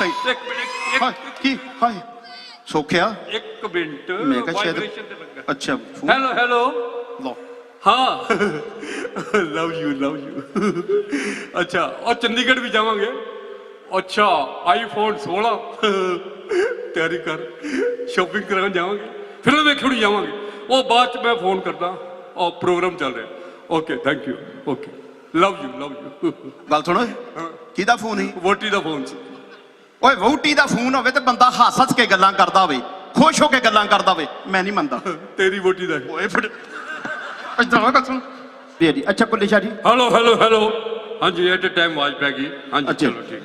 ਸਹੀ। ਇੱਕ ਮਿੰਟ ਕੀ? ਹਾਏ ਸੋਖਿਆ? ਇੱਕ ਮਿੰਟ। ਮੈਂ ਕਿਹਾ ਸ਼ਾਇਦ vibration ਤੇ ਲੱਗਾ। ਅੱਛਾ ਹੈਲੋ ਹੈਲੋ ਲਓ। ਹਾਂ। ਲਵ ਯੂ ਲਵ ਯੂ ਅੱਛਾ ਉਹ ਚੰਡੀਗੜ੍ਹ ਵੀ ਜਾਵਾਂਗੇ। ਅੱਛਾ ਆਈਫੋਨ 16 ਤਿਆਰੀ ਕਰ। ਸ਼ਾਪਿੰਗ ਕਰਾਉਣ ਜਾਵਾਂਗੇ। ਫਿਲਮ ਵੇਖਣ ਜਾਵਾਂਗੇ। ਉਹ ਬਾਅਦ ਚ ਮੈਂ ਫੋਨ ਕਰਦਾ। ਉਹ ਪ੍ਰੋਗਰਾਮ ਚੱਲ ਰਿਹਾ। Okay thank you okay love you love you ਗੱਲ ਸੁਣ। ਕਿਹਦਾ ਫੋਨ ਸੀ? ਵੋਟੀ ਦਾ ਫੋਨ ਸੀ। ਓਏ ਵਹੁਟੀ ਦਾ ਫੋਨ ਹੋਵੇ ਤੇ ਬੰਦਾ ਹੱਸ ਹੱਸ ਕੇ ਗੱਲਾਂ ਕਰਦਾ ਹੋਵੇ ਖੁਸ਼ ਹੋ ਕੇ ਗੱਲਾਂ ਕਰਦਾ ਹੋਵੇ ਮੈਂ ਨਹੀਂ ਮੰਨਦਾ। ਤੇਰੀ ਵੋਟੀ ਦਾ। ਓਏ ਫਿਰ ਇਦਾਂ ਹੋਗਾ ਸੁਣ ਜੀ ਜੀ ਅੱਛਾ Kulli Shah ji. Hello hello hello ਹਾਂਜੀ ਐਟ ਟਾਈਮ ਆਵਾਜ਼ ਪੈ ਗਈ। ਹਾਂਜੀ ਅੱਛਾ। ਚਲੋ ਠੀਕ।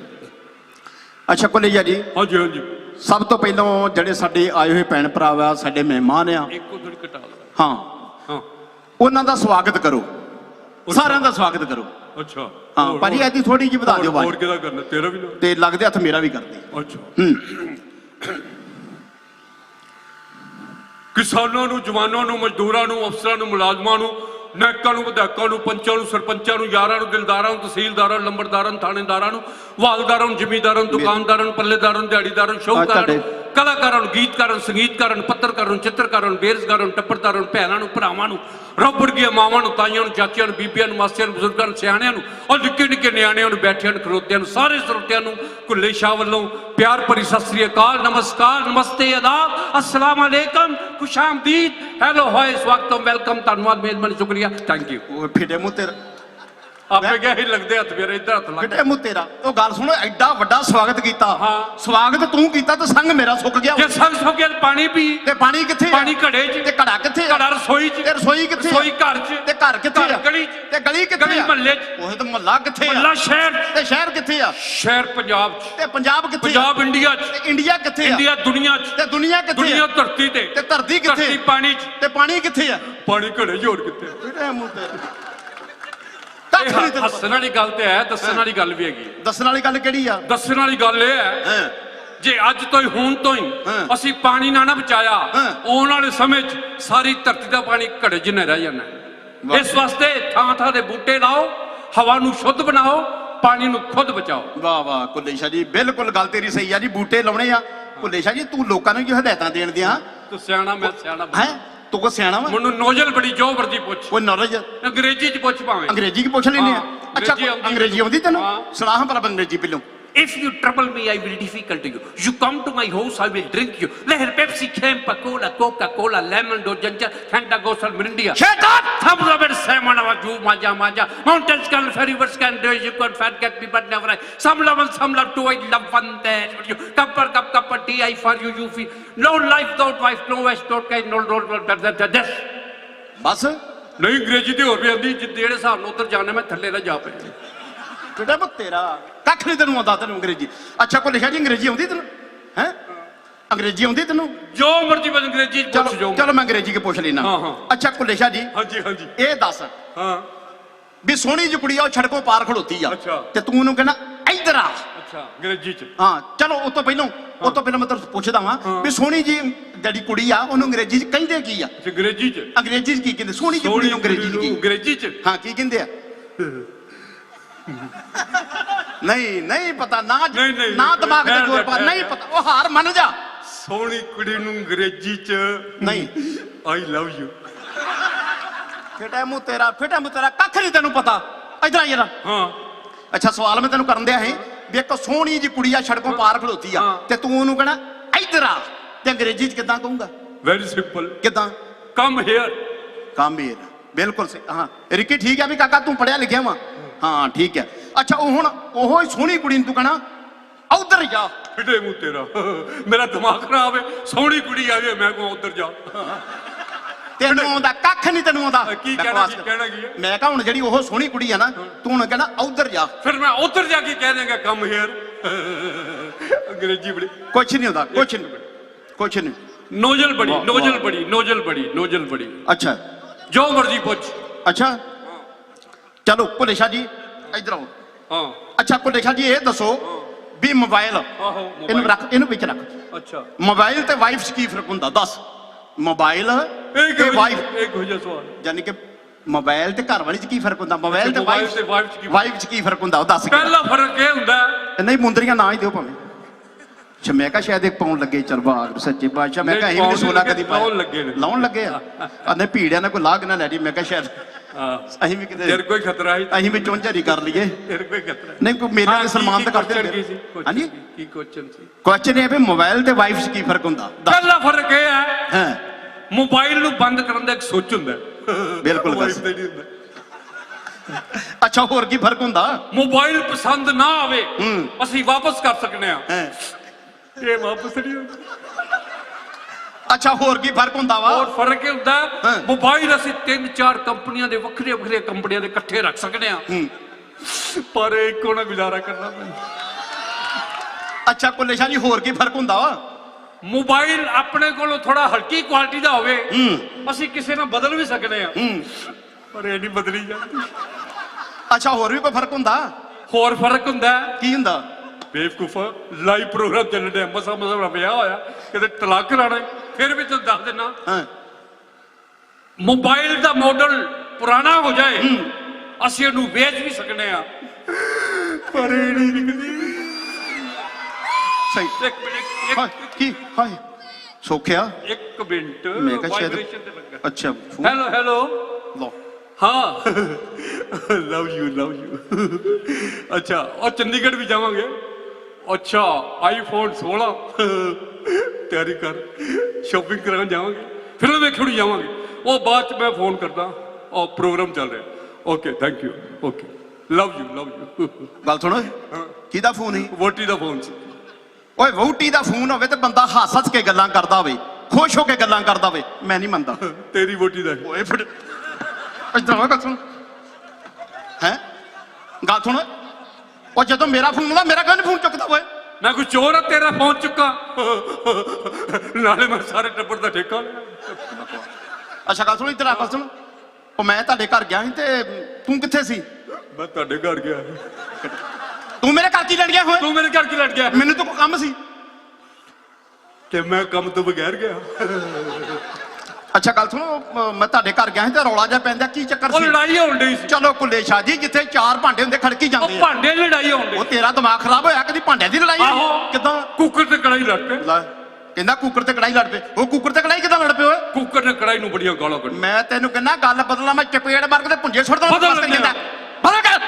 ਅੱਛਾ ਕੁੱਲੀ ਸ਼ਾਹ ਜੀ। ਹਾਂਜੀ ਹਾਂਜੀ। ਸਭ ਤੋਂ ਪਹਿਲਾਂ ਜਿਹੜੇ ਸਾਡੇ ਆਏ ਹੋਏ ਭੈਣ ਭਰਾ ਆ ਸਾਡੇ ਮਹਿਮਾਨ ਆ। ਇੱਕ ਉਧਰ ਘਟਾ ਲਓ ਹਾਂ। ਹਾਂ। ਉਹਨਾਂ ਦਾ ਸਵਾਗਤ ਕਰੋ। ਸਾਰਿਆਂ ਦਾ ਸਵਾਗਤ ਕਰੋ। ਅੱਛਾ। ਹਾਂ ਹੋਰ- ਭਾਜੀ ਥੋੜੀ ਜਿਹੀ ਵਧਾ ਦਿਓ ਹੋਰ ਆਵਾਜ਼ ਕਿਹਦਾ ਕਰਨਾ? ਤੇਰਾ ਵੀ ਨਾ। ਤੇ ਲੱਗਦੇ ਹੱਥ ਮੇਰਾ ਵੀ ਕਰਦੇ। ਅੱਛਾ। ਕਿਸਾਨਾਂ ਨੂੰ ਜਵਾਨਾਂ ਨੂੰ ਮਜ਼ਦੂਰਾਂ ਨੂੰ ਅਫਸਰਾਂ ਨੂੰ ਮੁਲਾਜ਼ਮਾਂ ਨੂੰ ਨਾਇਕਾਂ ਨੂੰ ਵਿਧਾਇਕਾਂ ਨੂੰ ਪੰਚਾਂ ਨੂੰ ਸਰਪੰਚਾਂ ਨੂੰ ਯਾਰਾਂ ਨੂੰ ਦਿਲਦਾਰਾਂ ਨੂੰ ਤਹਿਸੀਲਦਾਰਾਂ ਨੂੰ ਲੰਬੜਦਾਰਾਂ ਨੂੰ ਥਾਣੇਦਾਰਾਂ ਨੂੰ ਵਾਲਦਾਰਾਂ ਨੂੰ ਜ਼ਿਮੀਂਦਾਰਾਂ ਨੂੰ ਦੁਕਾਨਦਾਰਾਂ ਨੂੰ ਪੱਲੇਦਾਰਾਂ ਨੂੰ ਦਿਹਾੜੀਦਾਰਾਂ ਨੂੰ ਸ਼ੌਕਦਾਰਾਂ ਤੁਹਾਡੇ- ਨੂੰ ਗੀਤਕਾਰਾਂ ਨੂੰ ਸੰਗੀਤਕਾਰਾਂ ਨੂੰ, ਪੱਤਰਕਾਰਾਂ ਨੂੰ, ਚਿੱਤਰਕਾਰਾਂ ਨੂੰ, ਬੇਰੁਜ਼ਗਾਰਾਂ ਨੂੰ, ਟੱਪਰਦਾਰਾਂ ਨੂੰ, ਭੈਣਾਂ ਨੂੰ, ਭਰਾਵਾਂ ਨੂੰ ਰੱਬੜ ਗਿਆ ਮਾਵਾਂ ਨੂੰ, ਤਾਈਆਂ ਨੂੰ, ਚਾਚੀਆਂ ਨੂੰ, ਬੀਬੀਆਂ ਨੂੰ, ਮਾਸੀਆਂ ਨੂੰ, ਬਜ਼ੁਰਗਾਂ ਨੂੰ, ਸਿਆਣਿਆਂ ਨੂੰ, ਔਰ ਨਿੱਕੇ ਨਿੱਕੇ ਨਿਆਣਿਆਂ ਨੂੰ, ਬੈਠਿਆਂ ਨੂੰ ਖਰੋਤਿਆਂ ਨੂੰ, ਸਾਰੇ ਸਰੋਤਿਆਂ ਨੂੰ, ਕੁੱਲੇ ਸ਼ਾਹ ਵੱਲੋਂ ਪਿਆਰ ਭਰੀ ਸਤਿ ਸ੍ਰੀ ਅਕਾਲ, ਨਮਸਕਾਰ, ਨਮਸਤੇ ਆਦਾਬ ਅਸਲਾਮ ਅਲੈਕਮ, ਖੁਸ਼ਾਮਦੀਦ, ਹੈਲੋ, ਹਾਏ, ਸਵਾਗਤਮ, ਵੈਲਕਮ, ਧੰਨਵਾਦ ਮਿਹਰਬਾਨੀ ਸ਼ੁਕਰੀਆ, ਥੈਂਕ ਯੂ। ਉਹ ਫਿੱਟੇ ਮੂੰਹ ਤੇਰਾ। ਆਪੇ ਕਿਹਾ ਹੀ ਲੱਗਦੇ ਹੱਥ ਮੇਰੇ ਇੱਧਰ ਹੱਥ ਲੱਗ ਫਿੱਟੇ ਮੂੰਹ ਤੇਰਾ ਉਹ ਗੱਲ ਸੁਣੋ ਐਡਾ ਵੱਡਾ ਸਵਾਗਤ ਕੀਤਾ ਹਾਂ। ਸਵਾਗਤ ਤੂੰ ਕੀਤਾ ਤੇ ਸੰਗ ਮੇਰਾ ਸੁੱਕ ਗਿਆ ਜੇ ਸੰਗ ਸੋ ਗਿਆ ਪਾਣੀ ਪੀ ਤੇ ਪਾਣੀ ਕਿੱਥੇ ਆ? ਪਾਣੀ ਘੜੇ 'ਚ ਤੇ ਘੜਾ ਕਿੱਥੇ ਆ? ਘੜਾ ਰਸੋਈ 'ਚ ਤੇ ਰਸੋਈ ਕਿੱਥੇ ਆ? ਰਸੋਈ ਘਰ 'ਚ ਤੇ ਘਰ ਕਿੱਥੇ ਘਰ ਆ ਗਲੀ 'ਚ ਤੇ ਗਲੀ ਕਿੱਥੇ ਗਲੀ ਆ ਮੁਹੱਲੇ 'ਚ ਉਹ ਤਾਂ ਮਹੱਲਾ ਕਿੱਥੇ ਆ ਮੱਲਾ ਸ਼ਹਿਰ 'ਚ ਤੇ ਸ਼ਹਿਰ ਕਿੱਥੇ ਆ ਸ਼ਹਿਰ ਪੰਜਾਬ 'ਚ ਤੇ ਪੰਜਾਬ ਕਿੱਥੇ ਆ ਪੰਜਾਬ ਇੰਡੀਆ 'ਚ ਤੇ ਇੰਡੀਆ ਕਿੱਥੇ ਆ ਇੰਡੀਆ ਦੁਨੀਆ 'ਚ ਤੇ ਦੁਨੀਆ ਕਿੱਥੇ ਦੁਨੀਆ ਆ ਧਰਤੀ ਤੇ ਤੇ ਧਰਤੀ ਕਿੱਥੇ ਧਰਤੀ ਪਾਣੀ 'ਚ ਤੇ ਪਾਣੀ ਕਿੱਥੇ ਆ ਪਾਣੀ ਘੜੇ 'ਚ ਹੋਰ ਕਿੱਥੇ ਫਿੱਟੇ ਮੂੰਹ ਤੇਰਾ ਤੈਨੂੰ ਹੱਸਣ ਵਾਲੀ ਗੱਲ ਤੇ ਹੈ ਦੱਸਣ ਵਾਲੀ ਗੱਲ ਵੀ ਹੈਗੀ। ਦੱਸਣ ਵਾਲੀ ਗੱਲ ਕਿਹੜੀ ਆ ਦੱਸਣ ਵਾਲੀ ਗੱਲ ਇਹ ਹੈ ਹਾਂ ਜੇ ਅੱਜ ਤੋਂ ਹੀ ਹੁਣ ਤੋਂ ਹੀ ਹਾਂ। ਅਸੀਂ ਪਾਣੀ ਨਾ ਨਾ ਬਚਾਇਆ। ਆਉਣ ਵਾਲੇ ਸਮੇਂ 'ਚ ਸਾਰੀ ਧਰਤੀ ਦਾ ਪਾਣੀ ਘੜੇ ਨਹੀਂ ਰਹਿ ਜਾਣਾ ਵਾਹ। ਇਸ ਵਾਸਤੇ ਥਾਂ ਥਾਂ ਦੇ ਬੂਟੇ ਲਾਓ ਹਵਾ ਨੂੰ ਸ਼ੁੱਧ ਬਣਾਓ ਪਾਣੀ ਨੂੰ ਖੁਦ ਬਚਾਓ ਵਾਹ ਵਾਹ ਕੁੱਲੇ ਸ਼ਾਹ ਜੀ ਬਿਲਕੁਲ ਗੱਲ ਤੇਰੀ ਸਹੀ ਆ ਜੀ ਬੂਟੇ ਲਾਉਣੇ ਆ ਕੁੱਲੇ ਸ਼ਾਹ ਜੀ ਤੂੰ ਲੋਕਾਂ ਨੂੰ ਕੀ ਹਦਾਇਤਾਂ ਦੇਣ ਦਿਆਂ ਤੂੰ ਸਿਆਣਾ ਮੈਂ ਸਿਆਣਾ ਹੈ ਤੂੰ ਕੋ ਸਿਆਣਾ ਵਾ? ਮੈਨੂੰ ਨੋਜਲ ਬੜੀ ਜੋ ਵਰਦੀ ਪੁੱਛ। ਕੋਈ ਨੌਲੇਜ ਅੰਗਰੇਜ਼ੀ 'ਚ ਪੁੱਛ ਭਾਵੇਂ। ਅੰਗਰੇਜ਼ੀ ਕੀ ਪੁੱਛ ਲੈਨੇ ਆ। ਹਾਂ, ਅੱਛਾ ਅੰਗਰੇਜ਼ੀ ਆਉਂਦੀ ਅੰਗਰੇਜ਼ੀ ਆਉਂਦੀ ਤੈਨੂੰ? ਹਾਂ। ਸੁਣਾ ਹਾਂ ਪਰ ਅੰਗਰੇਜ਼ੀ ਪਹਿਲੋਂ। If you trouble me, I will be difficult to you. You come to my house, I will drink you. Leher, Pepsi, Campa, Cola, Coca-Cola, Lemon, Dojancha, Fanta, Gosal, Mirindia. Shut up! Thumbs up and "Manava, Ju, Maja, Maja. Mountains can, rivers can, days you can, fat get me, but never I. Some love and some love too, I love one day. Cup per cup, cup per tea, I for you, you feel. No life, without wife, no wife, no kind, no, no, no, no, this. बस नहीं अंग्रेजी तो और भी आती जितने साल no जाने में थले ना जा पे ਨਾ ਜਾ ਪਿਆ ਕਿਹੜਾ ਬਕ ਤੇਰਾ? ਕੱਖ ਨਹੀਂ ਤੈਨੂੰ ਆਉਂਦਾ ਤੈਨੂੰ ਅੰਗਰੇਜ਼ੀ। ਅੱਛਾ ਕੋ ਲਿਖਿਆ ਜੀ ਅੰਗਰੇਜ਼ੀ ਆਉਂਦੀ ਤੈਨੂੰ? ਹੈ? ਅੰਗਰੇਜ਼ੀ ਆਉਂਦੀ ਤੈਨੂੰ? ਜੋ ਮਰਜ਼ੀ ਬਸ ਅੰਗਰੇਜ਼ੀ ਪੁੱਛ ਚਲੋ ਜਾਓ ਚਲੋ ਮੈਂ ਅੰਗਰੇਜ਼ੀ ਕੇ ਪੁੱਛ ਲੈਣਾ ਹਾਂ, ਹਾਂ। ਅੱਛਾ ਕੋ ਲਿਖਿਆ ਜੀ? ਹਾਂਜੀ ਹਾਂਜੀ। ਇਹ ਦੱਸ। ਹਾਂ। ਵੀ ਸੋਹਣੀ ਜਿਹੀ ਕੁੜੀ ਆ ਉਹ ਛੜਕੋਂ ਪਾਰ ਖੜੋਤੀ ਆ। ਤੇ ਤੂੰ ਉਹਨੂੰ ਕਹਿਣਾ ਇੱਧਰ ਆ। ਅੱਛਾ ਅੰਗਰੇਜ਼ੀ 'ਚ। ਹਾਂ ਚਲੋ ਉਹ ਤੋਂ ਪਹਿਲਾਂ ਉਹ ਤੋਂ ਪਹਿਲਾਂ ਮੈਂ ਤੁਹਾਨੂੰ ਪੁੱਛਦਾ ਵਾਂ ਵੀ ਸੋਹਣੀ ਜੀ ਜਿਹੜੀ ਕੁੜੀ ਆ ਉਹਨੂੰ ਅੰਗਰੇਜ਼ੀ 'ਚ ਕਹਿੰਦੇ ਕੀ ਆ? ਅੰਗਰੇਜ਼ੀ 'ਚ। ਅੰਗਰੇਜ਼ੀ 'ਚ ਕੀ ਕਹਿੰਦੇ? ਸੋਹਣੀ ਜੀ ਕੁੜੀ ਨੂੰ ਅੰਗਰੇਜ਼ੀ 'ਚ ਕੀ? ਅੰਗਰੇਜ਼ੀ 'ਚ। ਹਾਂ ਕੀ ਕਹਿੰਦੇ ਆ? ਨਹੀਂ ਨਹੀਂ ਪਤਾ ਨਾ ਨਹੀਂ, ਨਹੀਂ, ਨਾ ਦਿਮਾਗ ਤੇ ਜ਼ੋਰ ਜਾ, ਪਾ ਨਹੀਂ। ਪਤਾ ਉਹ ਹਾਰ ਮੰਨ ਜਾ। ਸੋਹਣੀ ਕੁੜੀ ਨੂੰ ਅੰਗਰੇਜ਼ੀ 'ਚ ਨਹੀਂ। ਆਈ ਲਵ ਯੂ ਫੇਟਾ ਮੂੰਹ ਤੇਰਾ ਫੇਟਾ ਮੂੰਹ ਤੇਰਾ ਕੱਖ ਨਹੀਂ ਤੈਨੂੰ ਪਤਾ। ਇਧਰ ਆ ਜਰਾ। ਹਾਂ। ਅੱਛਾ ਸਵਾਲ ਮੈਂ ਤੈਨੂੰ ਕਰਨ ਦਿਆ ਹੈ ਵੀ ਇੱਕ ਸੋਹਣੀ ਜੀ ਕੁੜੀ ਆ ਸੜਕੋਂ ਪਾਰ ਖਲੋਤੀ ਆ ਹਾਂ। ਤੇ ਤੂੰ ਉਹਨੂੰ ਕਹਿਣਾ ਇੱਧਰ ਆ। ਤੇ ਅੰਗਰੇਜ਼ੀ 'ਚ ਕਿੱਦਾਂ ਕਹੂੰਗਾ? ਵੈਰੀ ਸਿੰਪਲ ਕਿੱਦਾਂ? ਕਮ ਹੇਅਰ ਕਾਮੇਰ ਬਿਲਕੁਲ ਸਹੀ। ਹਾਂ। ਰਿੱਕੀ ਠੀਕ ਹੈ ਵੀ ਕਾਕਾ ਤੂੰ ਪੜਿਆ ਲਿਖਿਆ ਵਾ। ਹਾਂ ਠੀਕ ਹੈ। ਅੱਛਾ ਉਹ ਹੁਣ ਉਹੋ ਹੀ ਸੋਹਣੀ ਕੁੜੀ ਨੂੰ ਤੂੰ ਕਹਣਾ ਉਧਰ ਜਾ। ਫਿੱਟੇ ਮੂੰਹ ਤੇਰਾ। ਮੇਰਾ ਦਿਮਾਗ ਖਰਾਬ ਹੈ ਸੋਹਣੀ ਕੁੜੀ ਆ ਗਈ ਮੈਂ ਕੋ ਉਧਰ ਜਾ। ਤੈਨੂੰ ਆਉਂਦਾ ਕੱਖ ਨਹੀਂ ਤੈਨੂੰ ਆਉਂਦਾ। ਕੀ ਕਹਿਣਾ ਕੀ। ਕਹਿਣਾ ਕੀ ਹੈ? ਮੈਂ ਕਹਾਂ ਹੁਣ ਜਿਹੜੀ ਉਹ ਸੋਹਣੀ ਕੁੜੀ ਆ ਨਾ ਤੂੰ ਹੁਣ ਕਹਿਣਾ ਉਧਰ ਜਾ। ਫਿਰ ਮੈਂ ਉਧਰ ਜਾ ਕੇ ਕਹਿ ਦੇਗਾ ਕਮ ਹੇਅਰ ਅੰਗਰੇਜ਼ੀ ਬੜੀ। ਕੁਛ ਨਹੀਂ ਹੁੰਦਾ ਕੁਛ ਨਹੀਂ। ਕੁਛ ਨਹੀਂ। ਨੋਜਲ ਬੜੀ ਨੋਜਲ। ਬੜੀ ਨੋਜਲ ਬੜੀ ਨੋਜਲ ਬੜੀ। ਅੱਛਾ। ਜੋ ਮਰਜ਼ੀ ਪੁੱਛ। ਅੱਛਾ। ਚਲੋ ਭੁੱਲੇ ਸ਼ਾਹ ਜੀ ਇਧਰ ਆਓ। ਹਾਂ। ਅੱਛਾ ਭੁੱਲੇ ਸ਼ਾਹ ਜੀ ਇਹ ਦੱਸੋ ਵੀ ਮੋਬਾਈਲ ਆਹੋ ਇਹਨੂੰ। ਰੱਖ ਇਹਨੂੰ ਵਿੱਚ ਰੱਖ। ਅੱਛਾ। ਮੋਬਾਈਲ ਤੇ ਵਾਈਫ 'ਚ ਕੀ ਫ਼ਰਕ ਹੁੰਦਾ? ਦੱਸ। ਮੋਬਾਈਲ ਇਹ ਤੇ ਵਾਈਫ ਇੱਕ ਹੋ ਜਾ ਸਵਾਲ? ਯਾਨੀ ਕਿ ਮੋਬਾਈਲ ਤੇ ਘਰ ਵਾਲੀ 'ਚ ਕੀ ਫ਼ਰਕ ਹੁੰਦਾ? ਮੋਬਾਈਲ ਤੇ ਵਾਈਫ ਤੇ ਵਾਈਫ 'ਚ ਕੀ ਫ਼ਰਕ ਹੁੰਦਾ? ਉਹ ਦੱਸ ਪਹਿਲਾ ਫ਼ਰਕ ਇਹ ਹੁੰਦਾ ਨਹੀਂ ਮੁੰਦਰੀਆਂ ਨਾ ਹੀ ਦਿਓ ਭਾਵੇਂ। ਅੱਛਾ ਮੈਂ ਕਿਹਾ ਸ਼ਾਇਦ ਇੱਕ ਪਾਉਣ ਲੱਗੇ ਵਾਹ ਸੱਚੇ ਬਾਦਸ਼ਾਹ ਮੈਂ ਕਿਹਾ ਅਸੀਂ ਵੀ ਪਾਉਣ ਸੋਨਾ ਲੱਗੇ, ਕਦੀ ਪਾਇਆ। ਲਾਉਣ ਲੱਗੇ। ਲਾਉਣ ਲੱਗੇ ਆ। ਆਨੇ ਭੀੜਿਆਂ ਨੇ ਕੋਈ ਲਾਗ ਨਾ ਲੈ ਜੀ। ਮੈਂ ਕਿਹਾ ਸ਼ਾਇਦ ਅਸੀਂ ਵੀ ਕਿਤੇ ਤੇਰੇ ਕੋਈ ਖਤਰਾ ਹੈ ਅਸੀਂ ਵੀ ਚੁੰਝਾਰੀ ਕਰ ਲਈਏ। ਤੇਰੇ ਕੋਈ ਖਤਰਾ ਨਹੀਂ ਕੋਈ ਮੇਰੇ ਕੀ- ਸਨਮਾਨ ਤਾਂ ਕਰਦੇ ਹੁੰਦੇ ਹਾਂਜੀ? ਕੀ- ਕੁਐਸਚਨ ਸੀ? ਕੁਐਸਚਨ ਇਹ ਵੀ ਮੋਬਾਈਲ ਤੇ ਵਾਈਫ 'ਚ ਕੀ ਫ਼ਰਕ ਹੁੰਦਾ। ਪਹਿਲਾ ਫ਼ਰਕ ਇਹ ਹੈ ਹਾਂ। ਮੋਬਾਈਲ ਨੂੰ ਬੰਦ ਕਰਨ ਦਾ ਇੱਕ ਸੁੱਚ ਹੁੰਦਾ। ਬਿਲਕੁਲ ਹੁੰਦਾ। ਅੱਛਾ ਹੋਰ ਕੀ ਫ਼ਰਕ ਹੁੰਦਾ? ਮੋਬਾਈਲ ਪਸੰਦ ਨਾ ਆਵੇ। ਅਸੀਂ ਵਾਪਸ ਕਰ ਸਕਨੇ ਆ। ਹਾਂ। ਇਹ ਵਾਪਸ ਨਹੀਂ ਹੁੰਦਾ। ਅੱਛਾ ਹੋਰ ਕੀ ਫ਼ਰਕ ਹੁੰਦਾ ਵਾ? ਹੋਰ ਫ਼ਰਕ ਇਹ ਹੁੰਦਾ ਹੈ। ਮੋਬਾਈਲ ਅਸੀਂ ਤਿੰਨ ਚਾਰ ਕੰਪਨੀਆਂ ਦੇ ਵੱਖਰੇ ਵੱਖਰੇ ਕੰਪਨੀਆਂ ਦੇ ਇਕੱਠੇ ਰੱਖ ਸਕਨੇ ਆ ਹੂੰ। ਪਰ ਇੱਕੋ ਨਾਲ ਗੁਜ਼ਾਰਾ ਕਰਨਾ ਪੈਂਦਾ ਅੱਛਾ ਕੁੱਲੇ ਸ਼ਾਹ ਜੀ ਹੋਰ ਕੀ ਫ਼ਰਕ ਹੁੰਦਾ ਵਾ? ਮੋਬਾਈਲ ਆਪਣੇ ਕੋਲੋਂ ਥੋੜਾ ਹਲਕੀ ਕੁਆਲਿਟੀ ਦਾ ਹੋਵੇ ਹੂੰ। ਅਸੀਂ ਕਿਸੇ ਨਾਲ ਬਦਲ ਵੀ ਸਕਨੇ ਆ ਹੂੰ। ਪਰ ਇਹ ਨਹੀਂ ਬਦਲੀ ਜਾਂਦੀ। ਅੱਛਾ ਹੋਰ ਵੀ ਕੋਈ ਫ਼ਰਕ ਹੁੰਦਾ? ਹੋਰ ਫ਼ਰਕ ਹੁੰਦਾ। ਹੈ, ਕੀ ਹੁੰਦਾ? ਬੇਵਕੂਫਾ ਲਾਈਵ ਪ੍ਰੋਗਰਾਮ ਚੱਲਣ ਡਿਆ ਮਸਾ ਮਸਾ ਮੇਰਾ ਵਿਆਹ ਹੋਇਆ ਕਿਤੇ ਤਲਾਕ ਕਰਾਣਾ ਫਿਰ ਵੀ ਤੈਨੂੰ ਦੱਸ ਦੇਣਾ ਹਾਂ। ਮੋਬਾਈਲ ਦਾ ਮਾਡਲ ਪੁਰਾਣਾ ਹੋ ਜਾਏ ਅਸੀਂ ਉਹਨੂੰ ਵੇਚ ਵੀ ਸਕਨੇ ਆ। ਪਰ ਇਹ ਨਹੀਂ ਨਿਕਦੀ ਸਹੀ। ਇੱਕ ਮਿੰਟ ਹਾਂ, ਕੀ? ਹਾਏ ਸੋਖਿਆ? ਇੱਕ ਮਿੰਟ। ਮੈਂ ਕਿਹਾ ਵਾਈਬ੍ਰੇਸ਼ਨ ਸ਼ਾਇਦ ਤੇ ਲੱਗਾ। ਅੱਛਾ ਹੈਲੋ ਹੈਲੋ ਲਓ। ਹਾਂ। ਲਵ ਯੂ ਲਵ ਯੂ ਅੱਛਾ ਉਹ ਚੰਡੀਗੜ੍ਹ ਵੀ ਜਾਵਾਂਗੇ। ਅੱਛਾ ਆਈਫੋਨ 16 ਤਿਆਰੀ ਕਰ। ਸ਼ਾਪਿੰਗ ਕਰਾਉਣ ਜਾਵਾਂਗੇ। ਫਿਲਮ ਵੇਖਣ ਜਾਵਾਂਗੇ। ਉਹ ਬਾਅਦ ਚ ਮੈਂ ਫੋਨ ਕਰਦਾ। ਉਹ ਪ੍ਰੋਗਰਾਮ ਚੱਲ ਰਿਹਾ। Okay thank you okay love you love you ਗੱਲ ਸੁਣ। ਕਿਹਦਾ ਫੋਨ ਸੀ? ਵੋਟੀ ਦਾ ਫੋਨ ਸੀ। ਓਏ ਵਹੁਟੀ ਦਾ ਫੋਨ ਹੋਵੇ ਤੇ ਬੰਦਾ ਹੱਸ ਹੱਸ ਕੇ ਗੱਲਾਂ ਕਰਦਾ ਹੋਵੇ। ਖੁਸ਼ ਹੋ ਕੇ ਗੱਲਾਂ ਕਰਦਾ ਹੋਵੇ। ਮੈਂ ਨਹੀਂ ਮੰਨਦਾ। ਤੇਰੀ ਵੋਟੀ ਦਾ ਓਏ ਫੜ ਇਧਰ ਆ ਗੱਲ ਸੁਣ। ਹੈ? ਗੱਲ ਸੁਣ। ਉਹ ਜਦੋਂ ਮੇਰਾ ਫੋਨ ਆਉਂਦਾ ਮੇਰਾ ਕਿਉਂ ਫੋਨ ਚੁੱਕਦਾ ਓਏ? ਮੈਂ ਕੋਈ ਚੋਰ ਆ ਤੇਰਾ ਪਹੁੰਚ ਚੁੱਕਾ। ਨਾਲੇ ਮੈਂ ਸਾਰੇ ਟੱਬਰ ਦਾ ਠੇਕਾ ਅੱਛਾ ਗੱਲ ਸੁਣ ਇਧਰ ਆ ਗੱਲ ਸੁਣ। ਉਹ ਮੈਂ ਤੁਹਾਡੇ ਘਰ ਗਿਆ ਸੀ ਤੇ ਤੂੰ ਕਿੱਥੇ ਸੀ? ਮੈਂ ਤੁਹਾਡੇ ਘਰ ਗਿਆ। ਤੂੰ ਮੇਰੇ ਘਰ ਕੀ ਲੜ ਗਿਆ ਹੋਏ ਤੂੰ ਮੇਰੇ ਘਰ ਕੀ ਲੜ ਗਿਆ। ਮੈਨੂੰ ਤਾਂ ਕੋਈ ਕੰਮ ਸੀ। ਤੇ ਮੈਂ ਕੰਮ ਤੋਂ ਬਗੈਰ ਗਿਆ। ਅੱਛਾ ਗੱਲ ਸੁਣੋ ਮੈਂ ਤੁਹਾਡੇ ਘਰ ਗਿਆ ਸੀ ਤੇ ਰੌਲਾ ਜਿਹਾ ਪੈਂਦਾ ਕੀ ਚੱਕਰ ਉਹ ਸੀ? ਲੜਾਈ ਹੋਣ ਡਈ ਸੀ। ਚਲੋ ਕੁੱਲੇ ਸ਼ਾਹ ਜੀ ਜਿੱਥੇ ਚਾਰ ਭਾਂਡੇ ਹੁੰਦੇ ਖੜਕੀ ਉਹ ਜਾਂਦੇ ਆ। ਭਾਂਡੇ ਦੀ ਲੜਾਈ ਹੋਣ ਡਈ। ਉਹ ਤੇਰਾ ਦਿਮਾਗ ਖਰਾਬ ਹੋਇਆ ਕਦੀ ਭਾਂਡਿਆਂ ਦੀ ਲੜਾਈ ਹੋਈ? ਆਹੋ। ਕਿੱਦਾਂ? ਕੁੱਕਰ ਤੇ ਕੜਾਈ ਲੜ ਪਏ ਲੈ ਕਹਿੰਦਾ ਕੁੱਕਰ ਤੇ ਕੜਾਈ ਲੜ ਪਏ। ਉਹ ਕੁੱਕਰ ਤੇ ਕੜਾਈ ਕਿੱਦਾਂ ਲੜ ਪਏ ਓਏ? ਕੁੱਕਰ ਨੇ ਕੜਾਈ ਨੂੰ ਬੜੀਆਂ ਗਾਲਾਂ ਕੱਢੀਆਂ। ਮੈਂ ਤੈਨੂੰ ਕਹਿੰਦਾ ਗੱਲ ਬਦਲਾ ਮੈਂ ਚਪੇੜ ਮਾਰ ਕੇ ਤੇ ਪੁੰਜੇ ਸੁੱਟ ਬਦਲ ਲੈਂਦੇ ਆ। ਕਹਿੰਦਾ। ਬਦਲ ਕਰ।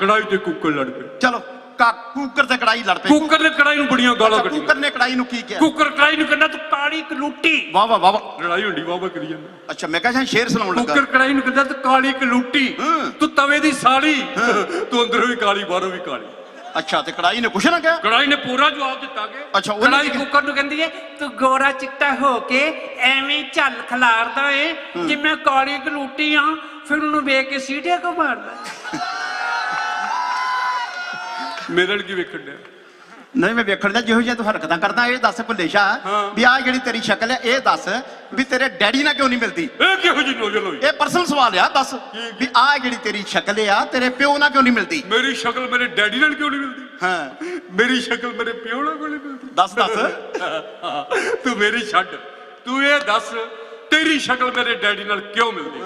ਕੜਾਈ ਤੇ ਕੁੱਕਰ ਲੜ ਪਏ। ਚਲੋ। ਕਾ ਕੁੱਕਰ ਤੇ ਕੜਾਈ ਲੜ ਪਏ। ਕੁੱਕਰ ਨੇ ਕੜਾਈ ਨੂੰ ਬੜੀਆਂ ਗਾਲਾਂ ਅੱਛਾ, ਕੱਢੀਆਂ। ਕੁੱਕਰ ਨੇ ਕੜਾਈ ਨੂੰ ਕੀ ਕਿਹਾ? ਕੁੱਕਰ ਕੜਾਈ ਨੂੰ ਕਹਿੰਦਾ ਤੂੰ ਕਾਲੀ ਕਲੂਟੀ ਵਾਹ ਵਾਹ ਵਾਹ ਵਾਹ। ਲੜਾਈ ਹੁੰਦੀ ਵਾਵਾ ਕਰੀ ਜਾਂਦਾ। ਅੱਛਾ ਮੈਂ ਕਿਹਾ ਸ਼ਾਇਦ ਸ਼ੇਰ ਸੁਣਾਉਣ ਲੱਗਾ। ਕੁੱਕਰ ਕੜਾਈ ਨੂੰ ਕਹਿੰਦਾ ਤੂੰ ਕਾਲੀ ਕਲੂਟੀ ਹਾਂ। ਤੂੰ ਤਵੇ ਦੀ ਸਾਲੀ? ਤੂੰ ਅੰਦਰੋਂ ਵੀ ਕਾਲੀ ਬਾਹਰੋਂ ਵੀ ਕਾਲੀ। ਅੱਛਾ ਤੇ ਕੜਾਈ ਨੇ ਕੁਛ ਨਾ ਕਿਹਾ ਕੜਾਈ ਨੇ ਪੂਰਾ ਜਵਾਬ ਦਿੱਤਾ ਕਿ ਅੱਛਾ, ਉਹਨੇ ਕੜਾਈ ਕੀ- ਕੁੱਕਰ ਨੂੰ ਕਹਿੰਦੀ ਏ ਤੂੰ ਗੋਰਾ ਚਿੱਟਾ ਹੋ ਕੇ ਐਵੇਂ ਝੱਲ ਖਲਾਰਦਾ ਏ ਜਿਵੇਂ ਕਾਲੀ ਗਲੂਟੀ ਆ ਫਿਰ ਉਹਨੂੰ ਵੇਖ ਕੇ ਸੀਟੇ ਕੋ ਮਾਰਦਾ? ਮੇਰੇ ਨਾਲ ਕੀ ਵੇਖਣ ਡਿਆ। ਨਹੀਂ ਮੈਂ ਵੇਖਣ ਦਾ ਜਿਹੋ ਜਿਹਾ ਤੂੰ ਹਰਕਤਾਂ ਕਰਦਾ ਇਹ ਦੱਸ ਭੁੱਲੇ ਹਾਂ। ਵੀ ਆ ਜਿਹੜੀ ਤੇਰੀ ਸ਼ਕਲ ਹੈ ਇਹ ਦੱਸ ਵੀ ਤੇਰੇ ਡੈਡੀ ਨਾਲ ਕਿਉਂ ਨਹੀਂ ਮਿਲਦੀ? ਇਹ ਕਿਹੋ ਜਿਹੀ ਨੋਜਲ ਹੋਈ? ਇਹ ਪਰਸਨਲ ਸਵਾਲ ਆ ਦੱਸ ਵੀ ਆ ਜਿਹੜੀ ਤੇਰੀ ਸ਼ਕਲ ਆ ਤੇਰੇ ਪਿਓ ਨਾਲ ਕਿਉਂ ਨਹੀਂ ਮਿਲਦੀ? ਮੇਰੀ ਸ਼ਕਲ ਮੇਰੇ ਡੈਡੀ ਨਾਲ ਕਿਉਂ ਨਹੀਂ ਮਿਲਦੀ? ਹਾਂ। ਮੇਰੀ ਸ਼ਕਲ ਮੇਰੇ ਪਿਓ ਨਾਲ ਕਿਉਂ ਨਹੀਂ ਮਿਲਦੀ? ਦੱਸ ਦੱਸ। ਤੂੰ ਮੇਰੀ ਛੱਡ। ਤੂੰ ਇਹ ਦੱਸ ਤੇਰੀ ਸ਼ਕਲ ਮੇਰੇ ਡੈਡੀ ਨਾਲ ਕਿਉਂ ਮਿਲਦੀ?